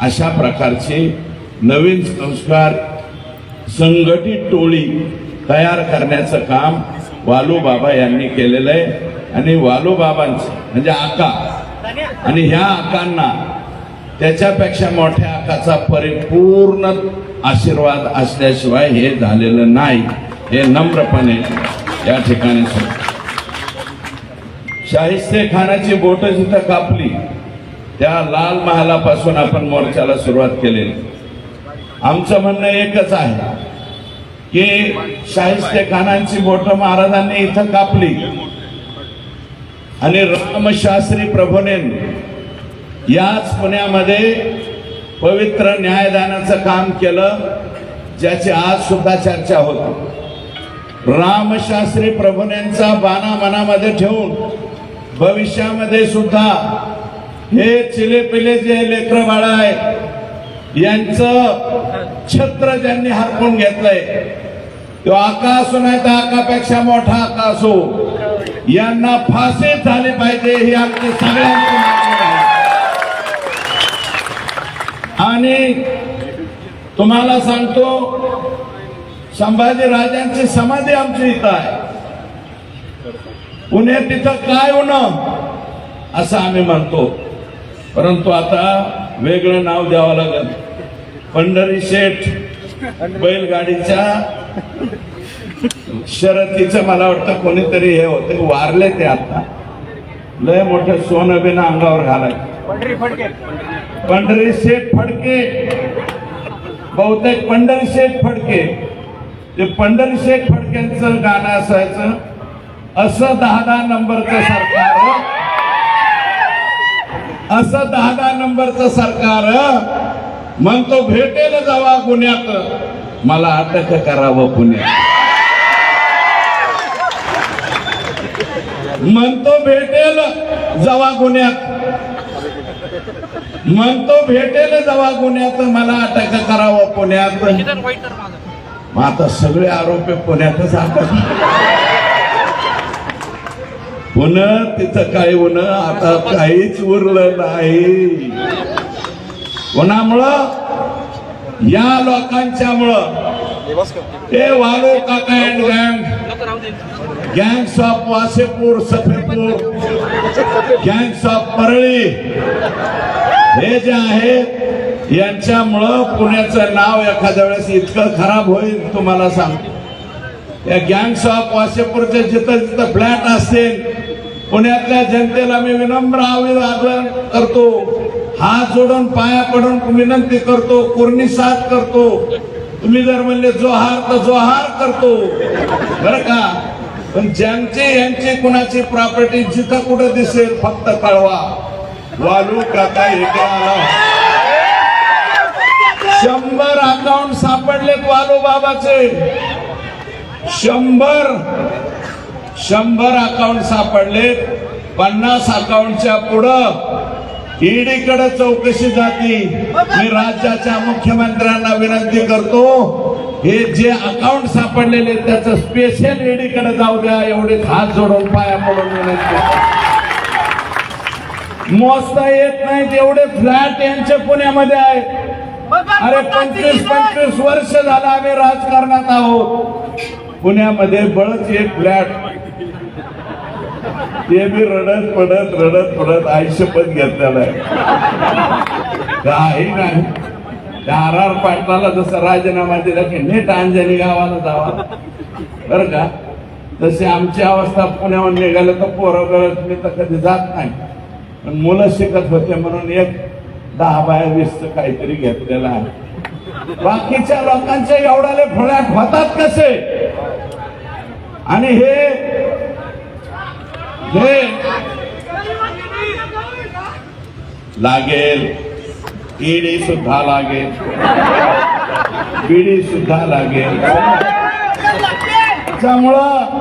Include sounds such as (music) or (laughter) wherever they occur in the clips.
अशा प्रकारचे नवीन संस्कार संघटित टोळी तयार करण्याचं काम वालू बाबा यांनी केलेलं आहे. आणि वालू बाबांचं म्हणजे आका. आणि ह्या आकांना त्याच्यापेक्षा मोठ्या आकाचा परिपूर्ण आशीर्वाद असल्याशिवाय हे झालेलं नाही. हे नम्रपणे या ठिकाणी शाहिस्ते खानाची बोट जिथं कापली त्या लाल महालापासून आपण मोर्चाला सुरुवात केलेली. आमचं म्हणणं एकच आहे की शाहिस्ते खानांची बोट महाराजांनी इथं कापली. आणि रामशास्त्री प्रभूने याच पुण्यामध्ये पवित्र न्यायदानाचं काम केलं ज्याची आज सुद्धा चर्चा होती. रामशास्त्री प्रभूनेंचा बाणा मनामध्ये ठेवून भविष्यामध्ये सुद्धा हे चिलेपिले जे लेकर बाळ आहे यांचं छत्र ज्यांनी हरपून घेतलंय तो आका असो नाही तर आकापेक्षा मोठा आका असो यांना फाशी झाली पाहिजे ही आमची सगळ्यांची मागणी आहे. आणि तुम्हाला सांगतो संभाजी राजांची समाधी आमची इथं आहे. पुणे तिथं काय होणं असं आम्ही म्हणतो. परंतु आता वेगळं नाव द्यावं लागेल. पंढरी शेठ बैलगाडीच्या शर्यतीचं मला वाटतं कोणीतरी हे होते वारले ते आता. लय मोठं सोनं बिन अंगावर घालाय पंढरी शेठ फडके. बहुतेक पंढरी शेठ फडके. ते पंढरी शेठ फडकेंचं गाणं असायचं असं दहा दहा नंबरचं सरकार असं दहा दहा नंबरचं सरकार म्हणतो भेटेल जावा गुन्ह्यात. मला अटक करावं पुण्यात म्हणतो भेटेल जवा गुन्ह्यात. म्हणतो भेटेल जवा गुन्ह्यात मला अटक करावं पुण्यात मग. आता सगळे आरोपी पुण्यातच अटक होणं तिथं काय होणं आता काहीच उरलं नाही. कोणामुळं या लोकांच्यामुळं ते वालो काका अँड गँग gangs of Wasseypur Safepur gangs of Parli हे जे आहेत यांच्यामुळं पुण्याचं नाव एखाद्या वेळेस इतकं खराब होईल तुम्हाला सांगतो. या गँग्स ऑफ वासेपूरचे जिथं जिथं फ्लॅट असतील पुण्यातल्या जनतेला मी विनम्र आवेदन करतो. हात जोडून पाया पडून विनंती करतो कुर्णी साथ करतो. तुम्ही जर म्हणले जोहार तर जोहार करतो. बरं का? पण ज्यांची यांची कुणाची प्रॉपर्टी जिथं कुठं दिसेल फक्त कळवा. वालू काका शंभर अकाउंट सापडलेत वालू बाबाचे. शंभर शंभर अकाउंट सापडले. पन्नास अकाउंटच्या पुढं ईडीकडे चौकशी जाती. मी राज्याच्या मुख्यमंत्र्यांना विनंती करतो हे जे अकाउंट सापडलेले त्याचं स्पेशल ईडीकडे जाऊ द्या. एवढे हात जोडून पाया पडून विनंती. मोजता येत नाही तेवढे फ्लॅट यांच्या पुण्यामध्ये आहे अरे पंचवीस पंचवीस वर्ष झालं आम्ही राजकारणात आहोत. पुण्यामध्ये बळच एक फ्लॅट. ते बी रडत पडत रडत पडत आयुष्यपत घेतलेलं आहे. काही नाही. आर आर पाटलाला जसं राजीनामा दिला की नीट अंजनी गावाला जावा. बरं का? तशी आमची अवस्था पुण्यावर निघालं तर पोरं गरज मी तर कधी जात नाही. पण मुलं शिकत होते म्हणून एक दहा बाय वीसच काहीतरी घेतलेलं आहे. बाकीच्या लोकांच्या एवढाले फळ्यात होतात कसे? आणि हे लागेल ईडी सुद्धा लागेल. बीडी सुद्धा लागेल. त्यामुळं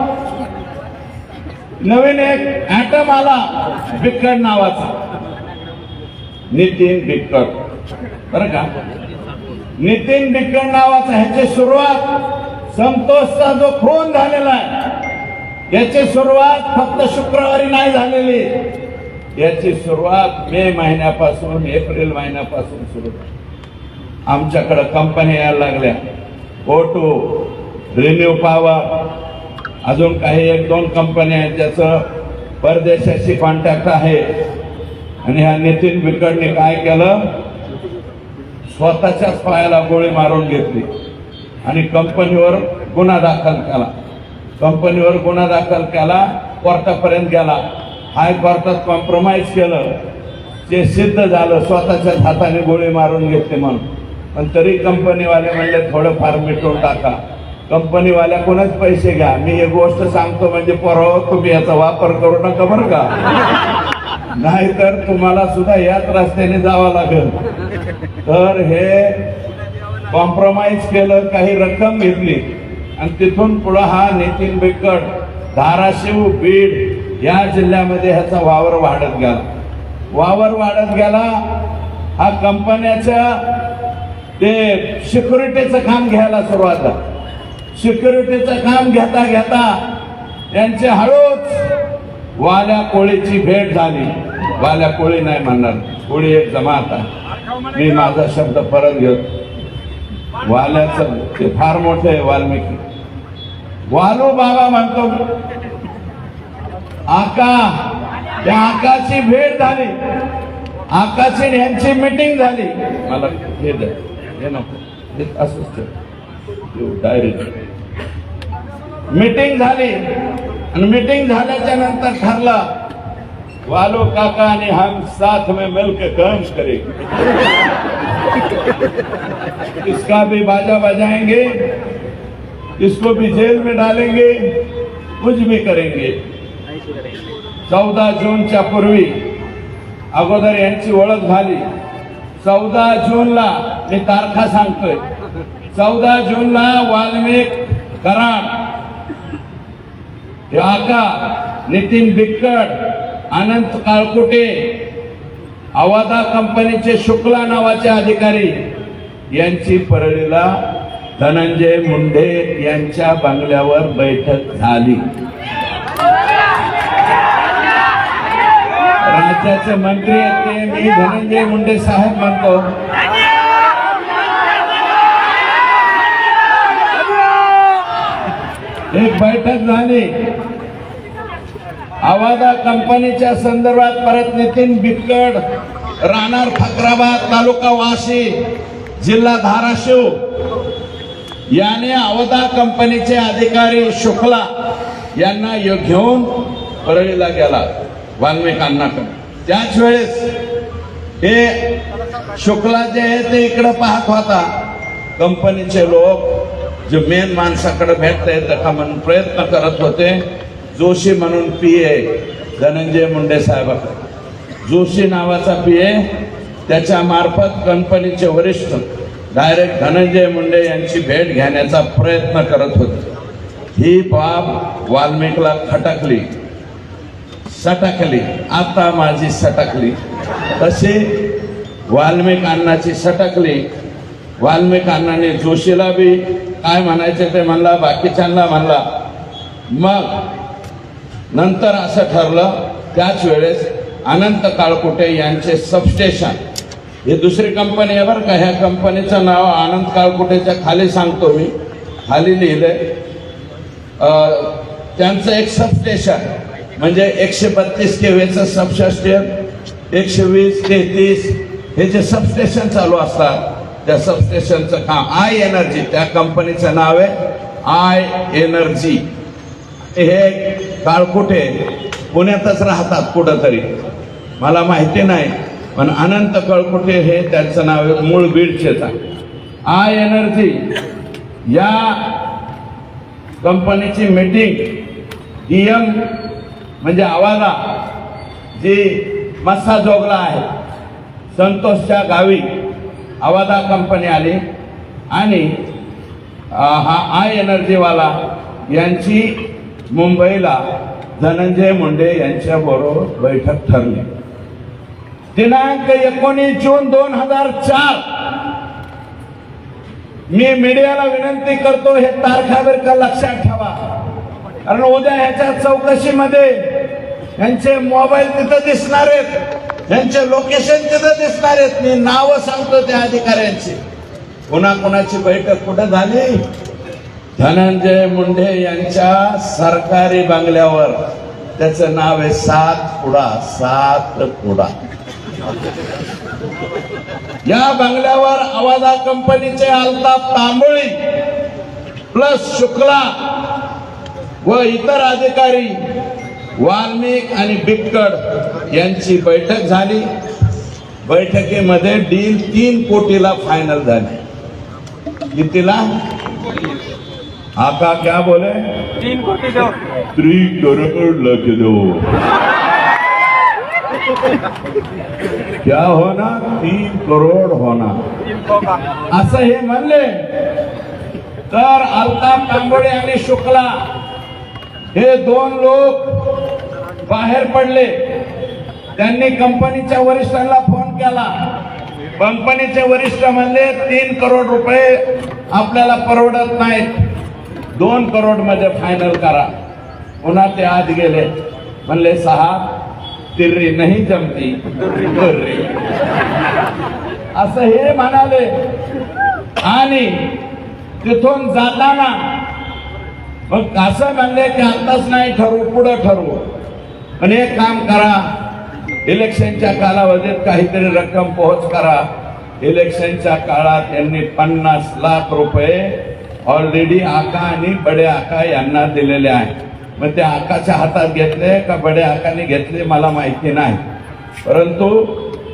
नवीन एक ऍटम आला बिक्कड नावाचा. नितीन बिकट बरं का? नितीन बिकट नावाचा ह्याची सुरुवात संतोषचा जो खून झालेला आहे याची सुरुवात फक्त शुक्रवारी नाही झालेली. याची सुरुवात मे महिन्यापासून एप्रिल महिन्यापासून सुरू झाली. आमच्याकडं कंपन्या यायला लागल्या. ओटो रिन्यू पॉवर अजून काही एक दोन कंपन्या आहेत ज्याचं परदेशाशी कॉन्टॅक्ट आहे. आणि ह्या नितीन बिकडने काय केलं? स्वतःच्याच पायाला गोळी मारून घेतली. आणि कंपनीवर गुन्हा दाखल केला. कंपनीवर गुन्हा दाखल केला कोर्टापर्यंत गेला. हायकोर्टात कॉम्प्रोमाइज केलं. ते सिद्ध झालं स्वतःच्याच हाताने गोळी मारून घेतली म्हणून. पण तरी कंपनीवाले म्हणले थोडंफार मिटवून टाका. कंपनीवाल्याकडूनच पैसे घ्या. मी एक गोष्ट सांगतो म्हणजे परवा तुम्ही याचा वापर करू नका बरं का? (laughs) नाहीतर तुम्हाला सुद्धा याच रस्त्याने जावं लागेल. तर हे कॉम्प्रोमाइज केलं काही रक्कम घेतली. आणि तिथून पुढं हा नितीन बेकड धाराशिव बीड या जिल्ह्यामध्ये ह्याचा वावर वाढत गेला. वावर वाढत गेला हा कंपन्याच्या ते सिक्युरिटीचं काम घ्यायला सुरुवात झाली. सिक्युरिटीचं काम घेता घेता त्यांचे हळूच वाल्या कोळीची भेट झाली. वाल्या कोळी नाही म्हणणार कोळी एक जमात आहे मी माझा शब्द परत घेतो. वाल्याचं ते फार मोठं आहे वाल्मिकी. वालू बाबा म्हणतो. आका त्या आकाची भेट झाली. आकाशी यांची मीटिंग झाली. मला हे हे नको असंच मीटिंग झाली. आणि मीटिंग झाल्याच्यानंतर ठरलं वालो काका आणि हम साथ में मिलकर काम करेंगे. इसका भी बाजा बजाएंगे. इसको भी जेल में डालेंगे कुछ भी करेंगे। चौदा जूनच्या पूर्वी अगोदर यांची ओळख झाली. चौदा जूनला मी तारखा सांगतोय. चौदा जूनला वाल्मिक कराड आका नितीन बिक्कड अनंत काळकुटे अवादा कंपनीचे शुक्ला नावाचे अधिकारी यांची परळीला धनंजय मुंडे यांच्या बंगल्यावर बैठक झाली. राज्याचे मंत्री आहेत ते. मी धनंजय मुंडे साहेब म्हणतो. एक बैठक झाली. आवादा कंपनीच्या संदर्भात परत नितीन बिटकड राहणार फकराबाद तालुका वाशी जिल्हा धाराशिव. याने अवधा कंपनीचे अधिकारी शुक्ला यांना घेऊन परळीला गेला वाल्मिक अण्णाकडे त्याच वेळेस हे शुक्ला जे आहे ते इकडे पाहत होता. कंपनीचे लोक जे मेन माणसाकडे भेटता येतं म्हणून प्रयत्न करत होते. जोशी म्हणून पी ए धनंजय मुंडे साहेबाकडे. जोशी नावाचा पी ए त्याच्या मार्फत कंपनीचे वरिष्ठ डायरेक्ट धनंजय मुंडे यांची भेट घेण्याचा प्रयत्न करत होते. ही बाब वाल्मिकला खटकली सटकली आता माझी सटकली. तशी वाल्मिक अण्णाची सटकली. वाल्मिक अण्णाने जोशीला बी काय म्हणायचे ते म्हणला बाकीच्यांना म्हणला. मग नंतर असं ठरलं त्याच वेळेस अनंत काळकुटे यांचे सबस्टेशन ही दुसरी कंपनी आहे बरं का. ह्या कंपनीचं नाव आनंद काळकुटेच्या खाली सांगतो मी. खाली लिहिलंय. त्यांचं एक सबस्टेशन म्हणजे एकशे बत्तीस केव्हीचं सबस्टेशन एकशे वीस तेहतीस हे जे सबस्टेशन चालू असतात त्या सबस्टेशनचं काम आय एनर्जी त्या कंपनीचं नाव आहे आय एनर्जी हे काळकुटे पुण्यातच राहतात कुठंतरी. मला माहिती नाही. पण अनंत कळकुटे हे? त्यांचं नाव आहे मूळ बीडचेच आहे आय एनर्जी या कंपनीची मीटिंग डीएम म्हणजे आवाजा जी मस्सा जोगला आहे संतोषच्या गावी आवादा कंपनी आली. आणि हा आय एनर्जीवाला यांची मुंबईला धनंजय मुंडे यांच्याबरोबर बैठक ठरली. दिनांक एकोणीस जून दोन हजार चार. मी मीडियाला विनंती करतो हे तारखा जर का लक्षात ठेवा? कारण उद्या ह्याच्या चौकशीमध्ये यांचे मोबाईल तिथं दिसणार आहेत यांचे लोकेशन तिथं दिसणार आहेत. मी नावं सांगतो त्या अधिकाऱ्यांची. कुणाकुणाची बैठक कुठं झाली? धनंजय मुंडे यांच्या सरकारी बंगल्यावर. त्याचं नाव आहे सात पुडा सात पुडा. या बंगल्यावर आवाजा कंपनीचे अल्ताफ तांबोळी प्लस शुक्ला व इतर अधिकारी वाल्मिक आणि बिक्कड यांची बैठक झाली. बैठकीमध्ये डील तीन कोटीला फायनल झाली. कितीला? आका क्या बोले? तीन कोटी दो करोड़ लग दो क्या होना? तीन करोड होना। असं हे म्हणले. तर अल्ताफ तांबोडे आणि शुक्ला हे दोन लोक बाहेर पडले. त्यांनी कंपनीच्या वरिष्ठांना फोन केला. कंपनीचे वरिष्ठ म्हणले तीन करोड रुपये आपल्याला परवडत नाहीत. दोन करोडमध्ये फायनल करा. पुन्हा ते आत गेले. म्हणले साहेब तिर्री नाही जमती दुर्री असं हे म्हणाले. आणि तिथून जाताना मग असं म्हणले की आताच नाही ठरवू पुढं ठरवू. पण एक काम करा इलेक्शनच्या कालावधीत काहीतरी रक्कम पोहोच करा. इलेक्शनच्या काळात यांनी पन्नास लाख रुपये ऑलरेडी आका आणि बडे आका यांना दिलेले आहेत. मग ते आकाच्या हातात घेतले का बडे आकाने घेतले मला माहिती नाही. परंतु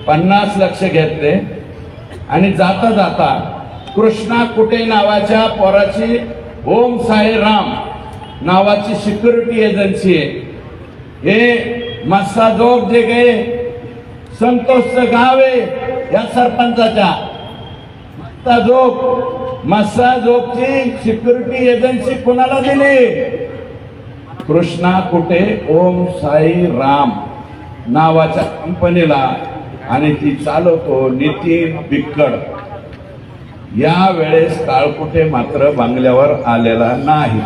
पन्नास लक्ष घेतले आणि जाता जाता कृष्णा कुटे नावाच्या पोराची ओम साई राम नावाची सिक्युरिटी एजन्सी आहे. हे मस्साजोग जे गे संतोषचं गाव आहे या सरपंचाच्या. मस्साजोग मस्साजोगची सिक्युरिटी एजन्सी कोणाला दिली? कृष्णा कुटे ओम साई राम नावाच्या कंपनीला आणि ती चालवतो नितीन बिक्कड. या वेळेस काळकुटे मात्र बांगल्यावर आलेला नाही.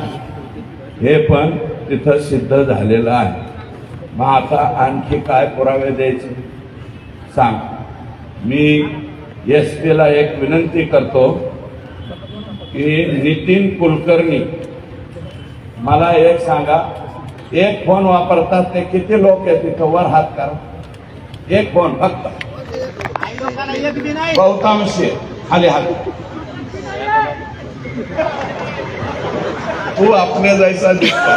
हे पण तिथं सिद्ध झालेलं आहे. मग आता आणखी काय पुरावे द्यायचे? सांग. मी एस पीला एक विनंती करतो की नितीन कुलकर्णी मला एक सांगा एक फोन वापरतात ते किती लोक आहेत तिथं वर हात करा. एक फोन फक्त. बहुतांश खाली हात. तू आपल्या जायचा दिसतो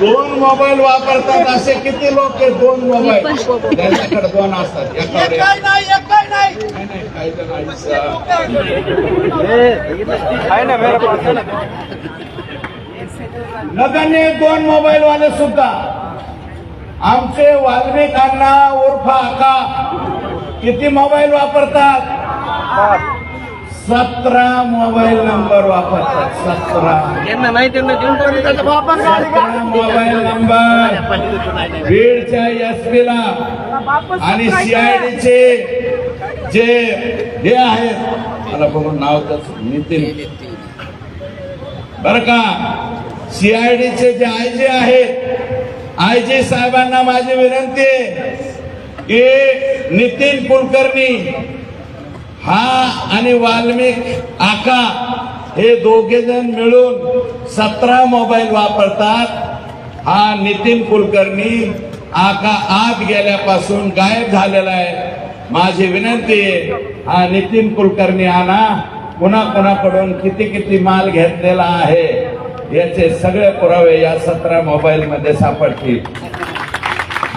दोन मोबाईल वापरतात असे किती लोक आहेत दोन मोबाईल? त्यांच्याकडे दोन असतात. एकावर एक. नाही, नाही, काही जण आहेत. ना मेरे पास ना. नगण्य दोन मोबाईल वाले सुद्धा. आमचे वाल्मिक अण्णा उर्फ आका किती मोबाईल वापरतात? सतरा मोबाईल नंबर वापरतात. सतरा. यांना नाही त्यांना देऊन सतरा मोबाईल नंबर. बीडच्या एस ला आणि सीआयडीचे जे हे आहेत. मला बघून नाव त्याचं नितीन. बर का? सीआयडीचे जे आय जे आहेत आय जे साहेबांना माझी विनंती आहे की नितीन कुलकर्णी हा आणि वाल्मिक आका हे दोघे जण मिळून सतरा मोबाईल वापरतात. हा नितीन कुलकर्णी आका आत गेल्यापासून गायब झालेला आहे. माझी विनंती आहे हा नितीन कुलकर्णी आना कुणा कुणाकडून किती किती माल घेतलेला आहे याचे सगळे पुरावे या सतरा मोबाईल मध्ये सापडतील.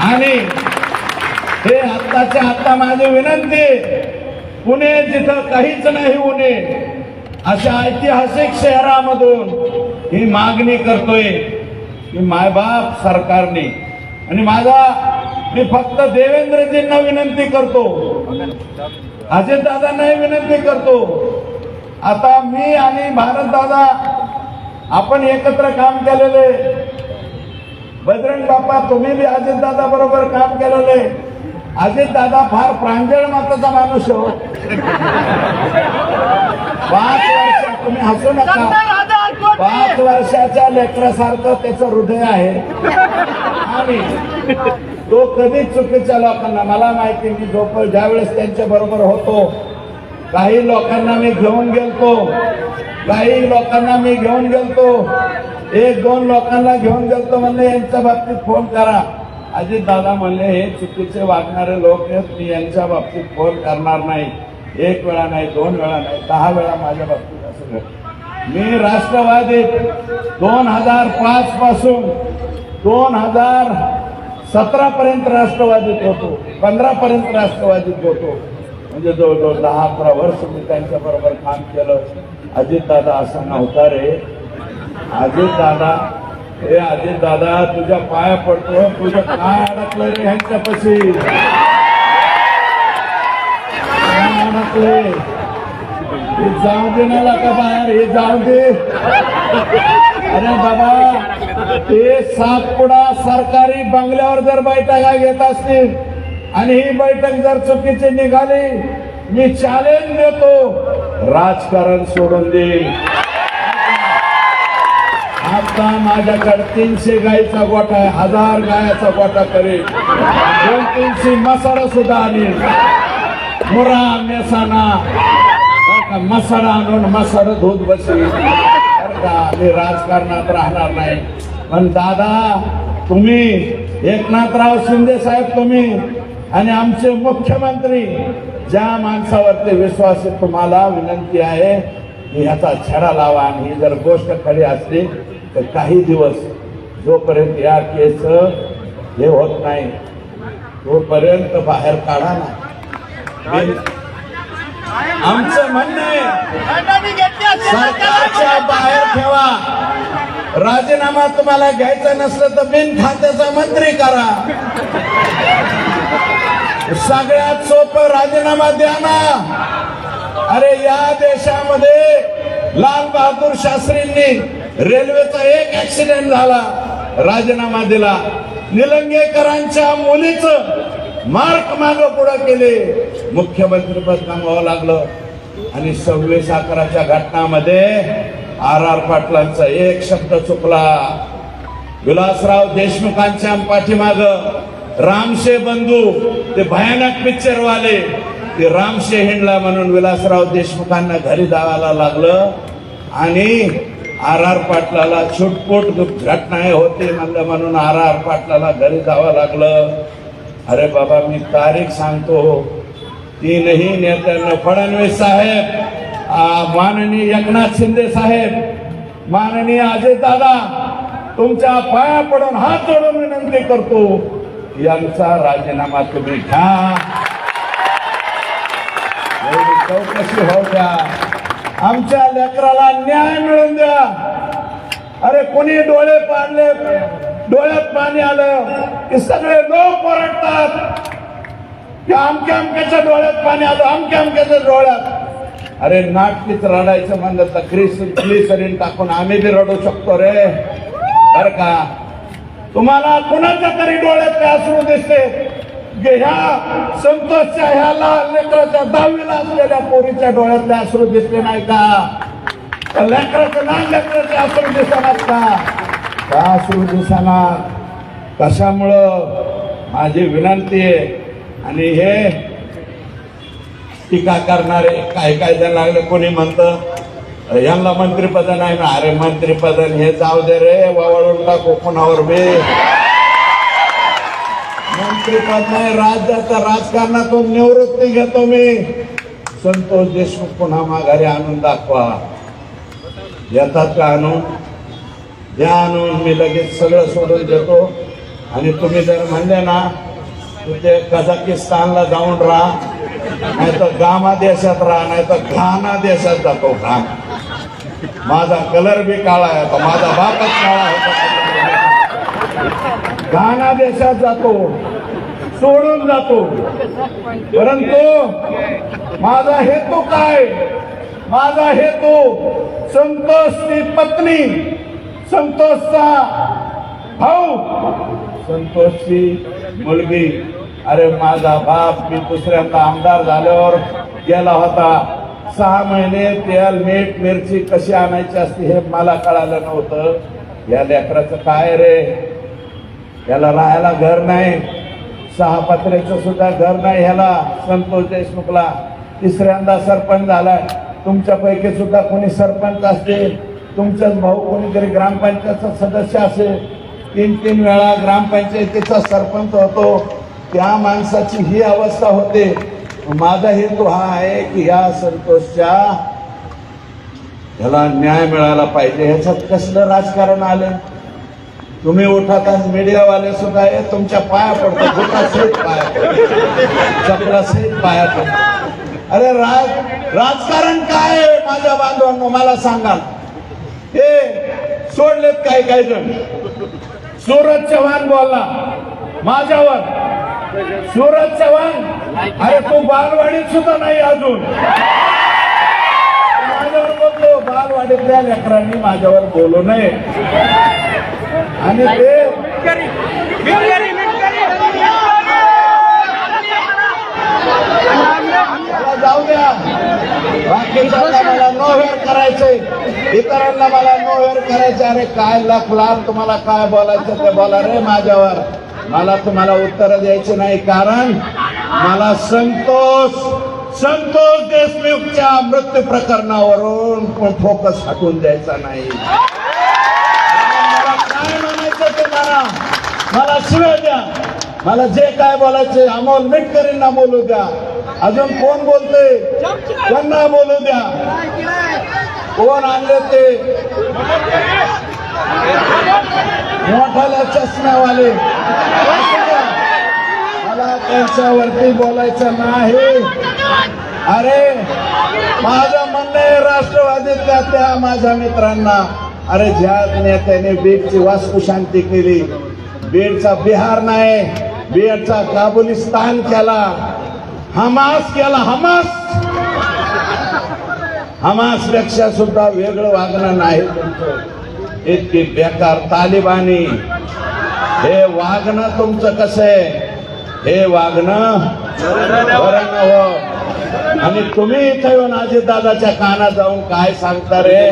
आणि हे आत्ताच्या आत्ता माझी विनंती आहे. पुणे जिथं काहीच नाही उणे. अशा ऐतिहासिक शहरामधून ही मागणी करतोय की मायबाप सरकारने आणि माझा मी फक्त देवेंद्रजींना विनंती करतो. अजितदादांनाही विनंती करतो. आता मी आणि भारतदादा आपण एकत्र काम केलेले. बजरंग बाप्पा तुम्ही बी अजितदादा बरोबर काम केलेले. अजितदादा फार प्रांजळ माताचा माणूस हो. पाच वर्ष तुम्ही हसू नका. पाच वर्षाच्या लेकरासारखं त्याचं हृदय आहे. आणि तो कधीच चुकीच्या लोकांना मला माहिती मी झोप ज्यावेळेस त्यांच्या बरोबर होतो काही लोकांना मी घेऊन गेलतो. काही लोकांना मी घेऊन गेलतो. एक दोन लोकांना घेऊन गेलतो म्हणले यांच्या बाबतीत फोन करा. अजित दादा म्हणले हे चुकीचे वागणारे लोक आहेत मी यांच्या बाबतीत फोन करणार नाही. एक वेळा नाही दोन वेळा नाही दहा वेळा माझ्या बाबतीत असं घडलं मी राष्ट्रवादीत दोन हजार पाच पासून दोन हजार सतरा पर्यंत राष्ट्रवादीत होतो पंधरा पर्यंत राष्ट्रवादीत होतो. म्हणजे जवळजवळ दहा अकरा वर्ष मी त्यांच्या बरोबर काम केलं. अजित दादा असं नव्हता रे. अजित दादा हे अजित दादा तुझ्या पाया पडतो तुझं काय अडकलं रे ह्यांच्यापाशी. काय हे जाऊ दे ना का बाहेर हे जाऊ दे. अरे बाबा ते सातपुडा सरकारी बंगल्यावर जर बैठका घेत असतील आणि ही बैठक जर चुकीची निघाली मी चॅलेंज देतो. राजकारण सोडून देईल आता माझ्याकडे तीनशे गायीचा गोठा आहे हजार गायाचा गोठा करेल. दोन तीनशे मसाला सुद्धा आणेल मुरा मेसाना का, मसाला आणून मसाला धूत बसेल का मी राजकारणात राहणार नाही पण दादा तुम्ही एकनाथराव शिंदे साहेब तुम्ही आणि आमचे मुख्यमंत्री ज्या माणसावरती विश्वास आहे तुम्हाला विनंती आहे की ह्याचा छडा लावा आणि ही जर गोष्ट खरी असली तर काही दिवस जोपर्यंत या केस हे होत नाही तोपर्यंत बाहेर काढा ना आमचं म्हणणं आहे सरकारच्या बाहेर ठेवा. राजीनामा तुम्हाला घ्यायचा नसलं तर बिन खात्याचा मंत्री करा. सगळ्यात सोपं राजीनामा द्या ना. अरे या देशामध्ये लाल बहादूर शास्त्रींनी रेल्वेचा एक ऍक्सिडेंट झाला. राजीनामा दिला. निलंगेकरांच्या मुलीचं मार्क माग पुढे केले. मुख्यमंत्री पद गमवावं लागलं. आणि सव्वीस अकराच्या घटनामध्ये आर आर पाटलांचा एक शब्द चुकला. विलासराव देशमुखांच्या पाठीमाग रामशे बंधू ते भयानक पिक्चर वाले. ते रामशे हिंडला म्हणून विलासराव देशमुखांना घरी जावायला लागलं. आणि आर आर पाटलाला छुटपुट घटना होते म्हणलं म्हणून आर आर पाटलाला घरी जावं लागलं. अरे बाबा मी तारीख सांगतो हो. तीनही नेत्यांना फडणवीस साहेब. माननीय एकनाथ शिंदे साहेब. माननीय अजय दादा तुमच्या पाया पडून हात जोडून विनंती करतो. यांचा राजीनामा तुम्ही घ्या. चौकशी होऊ द्या. आमच्या लेकराला न्याय मिळून द्या. अरे कोणी डोळे पाडले? डोळ्यात पाणी आलं की सगळे लोक ओरडतात. की अमक्या अमक्याच्या डोळ्यात पाणी आलं अमक्या अमक्याच्या डोळ्यात. अरे नाटकीच रडायचं म्हणलं तर क्रिस ग्लिसरीन टाकून आम्ही बी रडू शकतो रे. बर का? तुम्हाला कुणाच्या तरी डोळ्यात ते दिसते की ह्या संतोषच्या ह्या लहान लेकराच्या दहावीला असलेल्या पोरीच्या डोळ्यातले असू दिसले नाही का? त्या लेकराचं लहान लेकराचे दिसत नाही का? का सुरू दिसणार कशामुळं माझी विनंती आहे आणि हे टीका करणारे काय काय जण लागले कोणी म्हणतं यांना मंत्रिपद नाही ना. अरे मंत्रिपद हे जाऊ दे रे वळून टाकू कुणावर बे. मंत्रिपद नाही राज्याच्या राजकारणातून निवृत्ती घेतो मी. संतोष देशमुख पुन्हा माघारी आणून दाखवा. येतात का आणून? या आणून मी लगेच सगळं सोडून देतो. आणि तुम्ही जर म्हणले ना तुझे कझाकिस्तानला जाऊन राहा नाही तर गामा देशात राहा नाही तर घाना देशात जातो. घाम माझा कलर बी काळा आहे आता माझा बापच काळा होता घाना देशात जातो सोडून जातो. परंतु माझा हेतू काय? माझा हेतू संतोषची पत्नी. संतोषचा भाऊ. संतोषची मुलगी. अरे माझा बाप मी दुसऱ्यांदा आमदार झाल्यावर गेला होता. सहा महिने तेल मीठ मिरची कशी आणायची असते हे मला कळालं नव्हतं. या लेकराचं काय रे? याला राहायला घर नाही. सहा पत्र्याचं सुद्धा घर नाही ह्याला संतोष देशमुखला. तिसऱ्यांदा सरपंच झालाय. तुमच्यापैकी सुद्धा कोणी सरपंच असते तुमचाच भाऊ कोणीतरी ग्रामपंचायतचा सदस्य असेल तीन तीन वेळा ग्रामपंचायतीचा सरपंच होतो त्या माणसाची ही अवस्था होते. माझा हेतू हा आहे की ह्या संतोषच्या ह्याला न्याय मिळाला पाहिजे. ह्याच्यात कसलं राजकारण आलं? तुम्ही उठात आज मीडियावाले सुद्धा आहे तुमच्या पाया पडतो बुटासहित पाया पडतो चपलासहित पाया पडतो अरे राज राजकारण काय माझ्या बांधवांनो? मला सांगाल. हे सोडलेत काही काही जण सूरज चव्हाण बोलला माझ्यावर सूरज चव्हाण अरे तू बालवाडीत सुद्धा नाही अजून माझ्यावर बोलतो बालवाडीतल्या लेकरांनी माझ्यावर बोलू नये आणि ते जाऊ द्या बाकीच्यांना मला नो करायचंय. इतरांना मला नो हेअर करायचं अरे काय लखलाल तुम्हाला काय बोलायचं ते बोला रे माझ्यावर. मला तुम्हाला उत्तर द्यायचे नाही कारण मला संतोष संतोष देशमुखच्या मृत्यू प्रकरणावरून फोकस हटवून द्यायचा नाही. मला काय म्हणायचं ते मला मला शिवाय द्या. मला जे काय बोलायचे अमोल मिटकरींना बोलू द्या. अजून कोण बोलते त्यांना बोलू द्या. कोण आणले ते? मोठाल्या चष्म्यावाले. मला त्यांच्यावरती बोलायचं नाही. अरे माझं म्हणणं आहे राष्ट्रवादीतल्या त्या माझ्या मित्रांना. अरे ज्या नेत्याने बीडची वास्तुशांती केली बीडचा बिहार नाही. बीडचा काबुलिस्तान केला. हमास केला हमास. हमासपेक्षा सुद्धा वेगळं वागणं नाही. इतकी बेकार तालिबानी. हे वागणं तुमचं कसं आहे? हे वागणं बरं हो. आणि तुम्ही इथं येऊन अजितदादाच्या कानात जाऊन काय सांगता रे?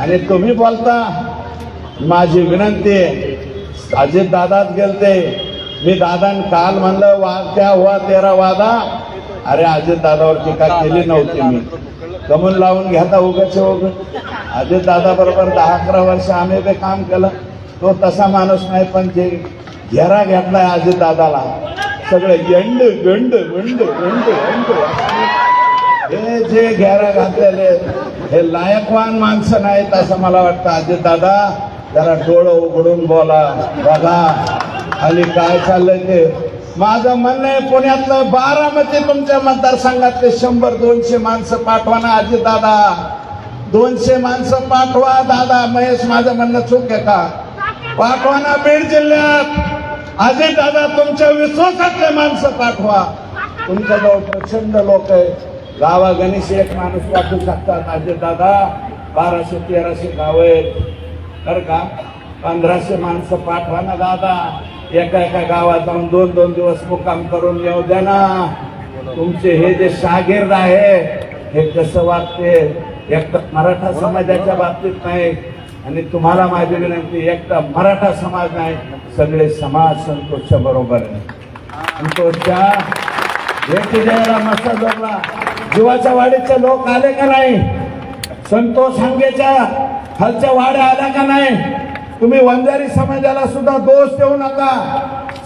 आणि तुम्ही बोलता माझी विनंती आहे अजित दादाच गेलते मी दादान काल म्हणलं वा त्या हुआ तेरा वादा? अरे अजित दादावर टीका केली नव्हती मी. कमून लावून घ्याता उगाच उग. अजित दादा बरोबर दहा अकरा वर्ष आम्ही ते काम केलं. तो तसा माणूस नाही पण जे घेरा घेतलाय अजित दादाला सगळे यंड गंड गंड गंड गंड हे जे घेरा घातलेले हे लायकवान माणसं नाहीत असं मला वाटतं. अजित दादा जरा डोळं उघडून बोला. बघा. आणि काय चाललंय ते? माझं म्हणणं आहे पुण्यातलं बारामती तुमच्या मतदारसंघातले शंभर दोनशे माणसं पाठवा ना आजी दादा. दोनशे माणसं पाठवा दादा. महेश माझं म्हणणं चूक आहे का? पाठवा ना बीड जिल्ह्यात. अजित दादा तुमच्या विश्वासातले माणसं पाठवा. तुमच्याजवळ प्रचंड लोक आहे. गावा गणेश एक माणूस पाठवू शकतात अजित दादा. बाराशे तेराशे गाव आहेत. बरं का? पंधराशे माणसं पाठवा ना दादा. एका एका गावात जाऊन दोन दोन दिवस मुक्काम करून येऊ द्या ना. तुमचे हे जे शागिर्द आहे हे कसं वागते एकटा मराठा समाजाच्या बाबतीत नाही. आणि तुम्हाला माझी विनंती एकटा मराठा समाज नाही सगळे समाज संतोषच्या बरोबर आहे. संतोषच्या भेटी द्यायला मस्त जोडला जीवाच्या वाडीचे लोक आले का नाही? संतोष हांगेच्या खालच्या वाड्या आल्या का नाही? तुम्ही वंजारी समाजाला सुद्धा दोष देऊ नका.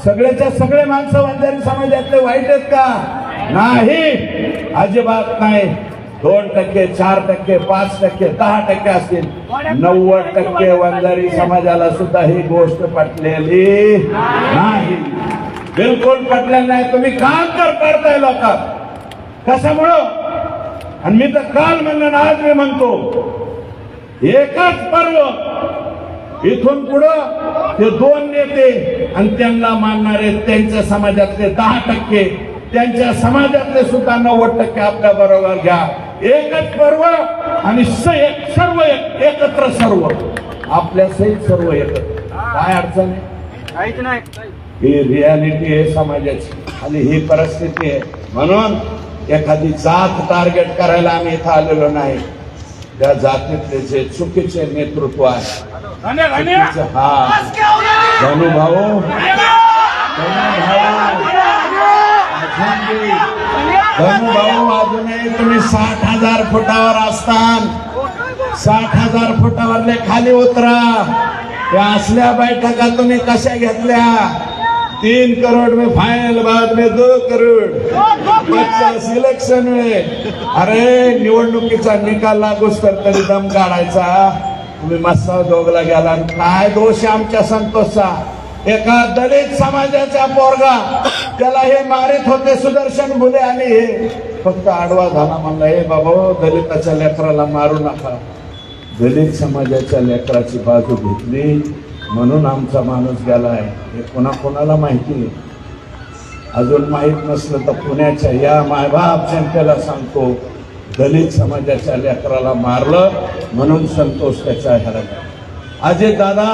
सगळ्याच्या सगळे माणसं वंजारी समाजातले वाईट आहेत का? नाही. अजिबात नाही. दोन टक्के चार टक्के पाच टक्के दहा टक्के असतील. नव्वद टक्के वंजारी समाजाला सुद्धा ही गोष्ट पटलेली नाही. बिलकुल पटलेलं नाही. तुम्ही काम कर करताय लोकात. कशामुळं? आणि मी तर काल म्हणलं आज मी म्हणतो एकच पर्व इथून पुढं ते दोन नेते आणि त्यांना मानणारे त्यांच्या समाजातले दहा टक्के त्यांच्या समाजातले सुद्धा नव्वद टक्के आपल्या बरोबर घ्या. एकच पर्व आणि सर्व एक- एकत्र सर्व. आपल्या सहित सर्व एकत्र. काय अडचण आहे? ही रियालिटी आहे समाजाची. आणि ही परिस्थिती आहे. म्हणून एखादी जात टार्गेट करायला आम्ही इथं आलेलो नाही. त्या जातीतले जे चुकीचे नेतृत्व आहे हा. धनु भाऊ धनु भाऊ अजूनही तुम्ही साठ हजार फुटावर असतान. साठ हजार फुटावरले खाली उतरा. त्या असल्या बैठका तुम्ही कशा घेतल्या? तीन करोड में फाइनल बाद में दो करोड। सिलेक्शन में। अरे निवडणुकीचा निकाल लागूच तर तरी दम काढायचा. तुम्ही मस्त दोघला गेला काय दोष आमच्या संतोषचा? एका दलित समाजाचा पोरगा त्याला हे मारित होते सुदर्शन भुले आणि हे. फक्त आडवा झाला म्हणला हे बाबा दलिताच्या लेकराला मारू नका. दलित समाजाच्या लेकराची बाजू घेतली. म्हणून आमचा माणूस गेला आहे हे कोणाकोणाला माहिती नाही. अजून माहीत नसलं तर पुण्याच्या या मायबाप जनतेला सांगतो दलित समाजाच्या लेकराला मारलं म्हणून संतोष त्याच्या ह्याला अजय दादा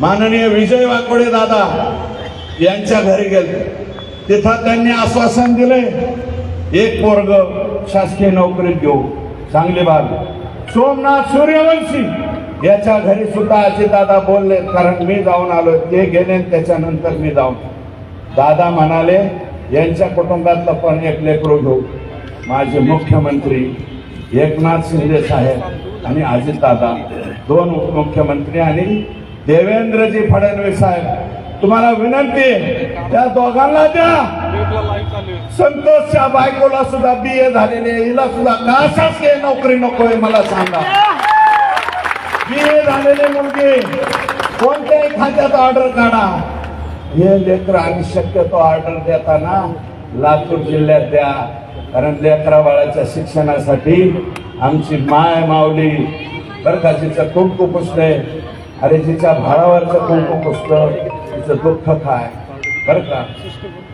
माननीय विजय वाकोडे दादा यांच्या घरी गेले. तिथं त्यांनी आश्वासन दिले एक पोरग शासकीय नोकरीत घेऊ. चांगली बाब सोमनाथ सूर्यवंशी. याच्या घरी सुद्धा अजितदादा बोलले कारण मी जाऊन आलो ते गेले त्याच्यानंतर मी जाऊन. दादा म्हणाले यांच्या कुटुंबातलं पण एक लेकरू घेऊ. माझे मुख्यमंत्री एकनाथ शिंदे साहेब आणि अजितदादा दोन उपमुख्यमंत्री आणि देवेंद्रजी फडणवीस साहेब. तुम्हाला विनंती त्या दोघांना द्या. संतोषच्या बायकोला सुद्धा बी ए झालेली आहे. हिला सुद्धा का शासकीय नोकरी नकोय मला सांगा. बी झालेले मुलगी. कोणत्याही खात्यात ऑर्डर काढा. हे लेकर आणि शक्यतो ऑर्डर देताना लातूर जिल्ह्यात द्या. कारण लेकरा बाळाच्या शिक्षणासाठी आमची माय माऊली. बरं का तिचं कुंकू पुसते अरे जिच्या भाडावरचं कुंकू पुसतं तिचं दुःख काय? बरं का?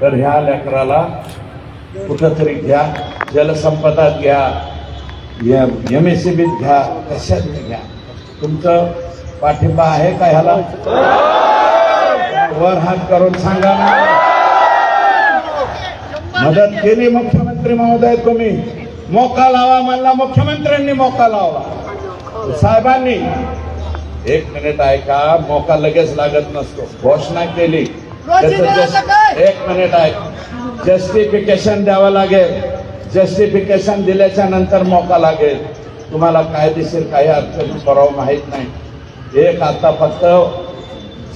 तर ह्या लेकराला कुठंतरी घ्या. जलसंपदात घ्या. एम एस सी बीत घ्या. कशात घ्या. तुमचं पाठिंबा आहे का ह्याला? वर हात करून सांगा ना. मदत केली मुख्यमंत्री महोदय तुम्ही. मोका लावा म्हणला मुख्यमंत्र्यांनी मोका लावा. साहेबांनी. एक मिनिट ऐका मोका लगेच लागत नसतो. घोषणा केली. एक मिनिट ऐक. जस्टिफिकेशन द्यावं लागेल. जस्टिफिकेशन दिल्याच्या नंतर मोका लागेल. तुम्हाला कायदेशीर काही अडचणी करावं माहीत नाही. एक आता फक्त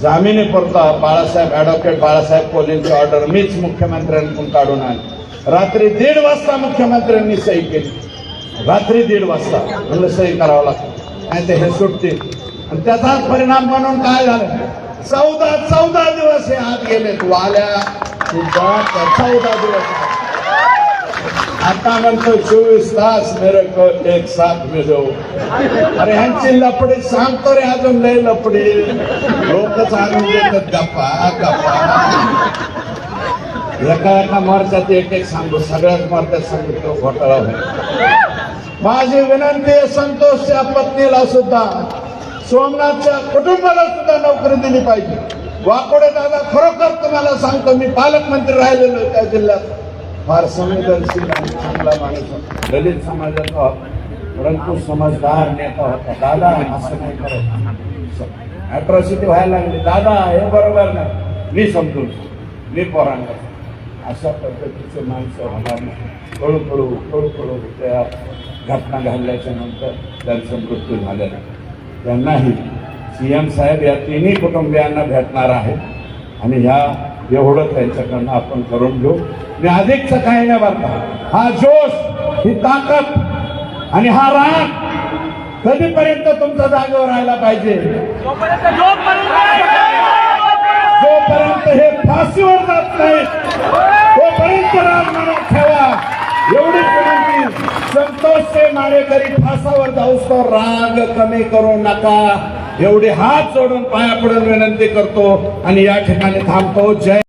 जामिनी पुरता बाळासाहेब ॲडव्होकेट बाळासाहेब कोलेंची ऑर्डर मीच मुख्यमंत्र्यांकडून काढून आली रात्री दीड वाजता मुख्यमंत्र्यांनी सही केली. रात्री दीड वाजता. म्हणलं सही करावं लागतं. नाही ते हे सुटतील. आणि त्याचाच परिणाम म्हणून काय झालं? चौदा चौदा दिवस हे आत गेलेत. वाल्या सुद्धा चौदा दिवस. आता म्हणतो चोवीस तास मेरे एक साथ मिळो अरे ह्यांची लपडी सांगतो रे अजून लय लपडी. लोकच आणून देतात गप्पा गप्पा. एका एका मोर्चात एक एक सांगतो सगळ्याच मोर्चात सांगितलं घोटाळा होईल. माझी विनंती आहे संतोषच्या पत्नीला सुद्धा सोमनाथच्या कुटुंबाला सुद्धा नोकरी दिली पाहिजे. वाकोडे दादा खरोखर तुम्हाला सांगतो मी पालकमंत्री राहिलेलो त्या जिल्ह्यात. फार संवेदनशील आणि चांगला माणूस होता. दलित समाजाचा होता. परंतु समजदार नेता होता. दादा असं नाही करत. अॅट्रॉसिटी व्हायला लागली. दादा हे बरोबर नाही. मी समजून मी पोरांना अशा पद्धतीचे माणसं होणार नाही. हळू हळू हळू हळू त्या घटना घडल्याच्या नंतर त्यांचा मृत्यू झालेला त्यांनाही सी एम साहेब या तिन्ही कुटुंबियांना भेटणार आहेत. आणि ह्या एवढं त्यांच्याकडनं आपण करून घेऊ. मी अधिकचं काही नाही बरं हा जोश ही ताकद आणि हा राग कधीपर्यंत तुमचा जागेवर राहायला पाहिजे? जोपर्यंत हे फाशीवर जात नाही तोपर्यंत राग मनात ठेवा. एवढीच विनंती संतोषचे मारेकरी फासावर जाऊस तो राग कमी करू नका. एवढे हात जोडून पाया पडून विनंती करतो आणि या ठिकाणी थांबतो. जय